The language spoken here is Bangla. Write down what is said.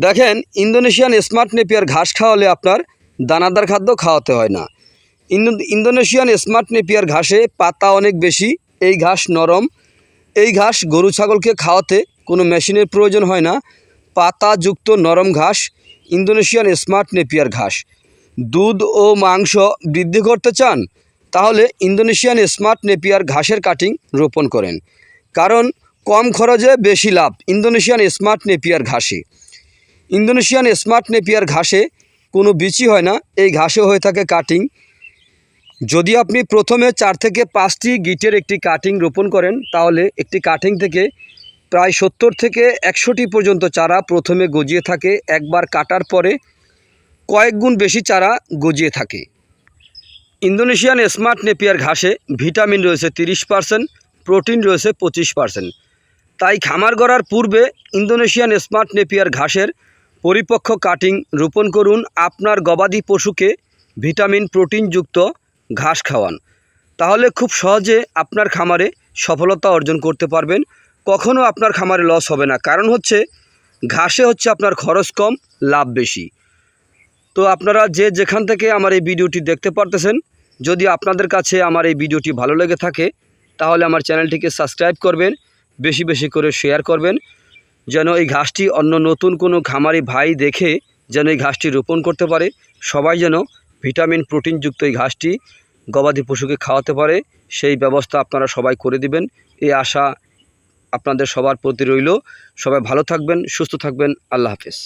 দেখেন, ইন্দোনেশিয়ান স্মার্ট নেপিয়ার ঘাস খাওয়ালে আপনার দানাদার খাদ্য খাওয়াতে হয় না। ইন্দো- ইন্দোনেশিয়ান স্মার্ট নেপিয়ার ঘাসে পাতা অনেক বেশি, এই ঘাস নরম। এই ঘাস গরু ছাগলকে খাওয়াতে কোনো মেশিনের প্রয়োজন হয় না। পাতাযুক্ত নরম ঘাস, ইন্দোনেশিয়ান স্মার্ট নেপিয়ার ঘাস। দুধ ও মাংস বৃদ্ধি করতে চান, তাহলে ইন্দোনেশিয়ান স্মার্ট নেপিয়ার ঘাসের কাটিং রোপণ করেন। কারণ কম খরচে বেশি লাভ ইন্দোনেশিয়ান স্মার্ট নেপিয়ার ঘাসে। ইন্দোনেশিয়ান স্মার্ট নেপিয়ার ঘাসে কোনো বিচি হয় না, এই ঘাসে হয়ে থাকে কাটিং। যদি আপনি প্রথমে চার থেকে পাঁচটি গিটের একটি কাটিং রোপণ করেন, তাহলে একটি কাটিং থেকে প্রায় সত্তর থেকে একশোটি পর্যন্ত চারা প্রথমে গজিয়ে থাকে, একবার কাটার পরে কয়েক গুণ বেশি চারা গজিয়ে থাকে। ইন্দোনেশিয়ান স্মার্ট নেপিয়ার ঘাসে ভিটামিন রয়েছে তিরিশ পার্সেন্ট, প্রোটিন রয়েছে পঁচিশ পার্সেন্ট। তাই খামার গড়ার পূর্বে ইন্দোনেশিয়ান স্মার্ট নেপিয়ার ঘাসের পরিপক্ক কাটিং রোপণ করুন আপনার গবাদি পশুকে ভিটামিন প্রোটিনযুক্ত ঘাস খাওয়ান। তাহলে খুব সহজে আপনার খামারে সফলতা অর্জন করতে পারবেন। কখনও আপনার খামারে লস হবে না। কারণ হচ্ছে, ঘাসে হচ্ছে আপনার খরচ কম, লাভ বেশি। তো আপনারা যে যেখান থেকে আমার এই ভিডিওটি দেখতে পারতেছেন, যদি আপনাদের কাছে আমার এই ভিডিওটি ভালো লেগে থাকে, তাহলে আমার চ্যানেলটিকে সাবস্ক্রাইব করবেন, বেশি বেশি করে শেয়ার করবেন। যেন এই ঘাসটি অন্য নতুন কোনো খামারি ভাই দেখে যেন এই ঘাসটি রোপণ করতে পারে। সবাই যেন ভিটামিন প্রোটিনযুক্ত এই ঘাসটি গবাদি পশুকে খাওয়াতে পারে। সেই ব্যবস্থা আপনারা সবাই করে দিবেন। এই আশা আপনাদের সবার প্রতি রইল। সবাই ভালো থাকবেন, সুস্থ থাকবেন। আল্লাহ হাফেজ।